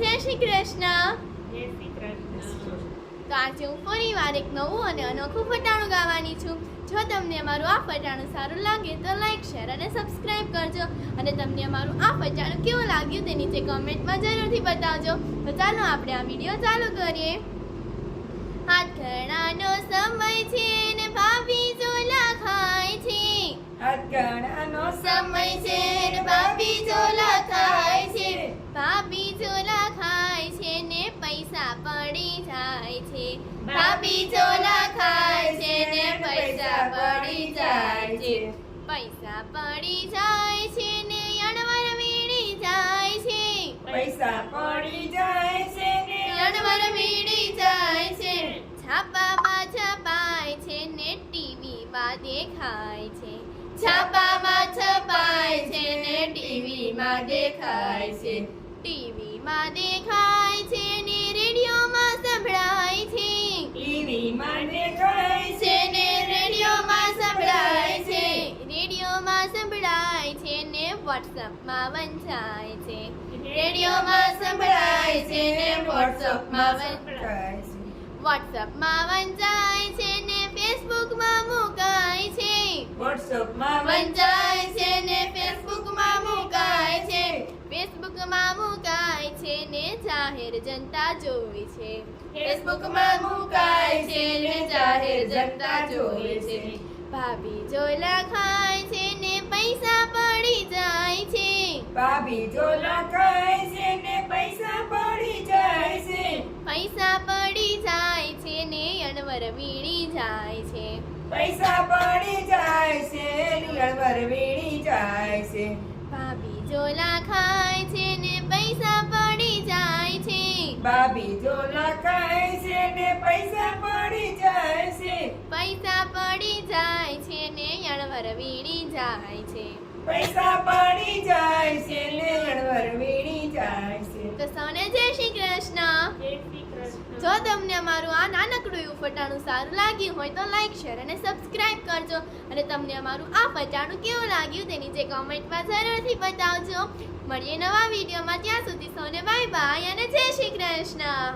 જય શ્રી કૃષ્ણ. જય શ્રી કૃષ્ણ. તો આજે હું ફરી વાર એક નવું અને અનોખું ફટાણું ગાવાની છું. જો તમને અમારું આ ફટાણું સારું લાગે તો લાઈક શેર અને સબસ્ક્રાઈબ કરજો. અને તમને અમારું આ ફટાણું કેવું લાગ્યું તે નીચે કમેન્ટમાં જરૂરથી બતાવજો. તો ચાલો આપણે આ વીડિયો ચાલુ કરીએ. હાથગણાનો સમય છે ને ભાભી ચોલા ખાય છે. હાથગણાનો સમય છે ને ભાભી ચોલા છે. ભાભી ચોલા ખાય છે ને પૈસા પડી જાય છે. પૈસા પડી જાય છે ને અણવર વીણી જાય છે. પૈસા પડી જાય છે ને અણવર વીણી જાય છે. છાપામાં છપાય છે ને ટીવીમાં દેખાય છે. છાપામાં છપાય છે ને ટીવીમાં દેખાય છે. ટીવીમાં દેખાય વોટ્સઅપમાં વંચાય છે. રેડિયોમાં સંભળાય છે ને વોટ્સઅપમાં વંચાય છે. વોટ્સઅપમાં વંચાય છે ને ફેસબુકમાં મુકાય છે. વોટ્સઅપમાં વંચાય છે ને ફેસબુકમાં મુકાય છે. ફેસબુકમાં મુકાય છે ને જાહેર જનતા જોવે છે. ફેસબુકમાં મુકાય છે ને જાહેર જનતા જોવે છે. ભાભી જોલા ખાય ભાભી જો લખાય છે ને પૈસા પડી જાય છે. પૈસા પડી જાય છે ને અણવર વીણી જાય છે. પૈસા પડી જાય છે નિયળવર વીણી જાય છે. ભાભી જોલા ખાય છે ને પૈસા પડી જાય છે. ભાભી ઝોલા ખાય છે ને પૈસા પડી જાય છે. પૈસા પડી જાય છે ને અણવર વીણી જાય છે. પૈસા પડી જાય છે ને વીણી જાય છે. તો સૌને જય શ્રી કૃષ્ણ. જો તમને અમારું આ નાનકડું એવું ફટાણું સારું લાગ્યું હોય તો લાઈક શેર અને સબસ્ક્રાઇબ કરજો. અને તમને અમારું આ ફટાણું કેવું લાગ્યું તે નીચે કોમેન્ટમાં જરૂરથી બતાવજો. મળીએ નવા વિડીયોમાં ત્યાં સુધી સૌને બાય બાય અને જય શ્રી કૃષ્ણ.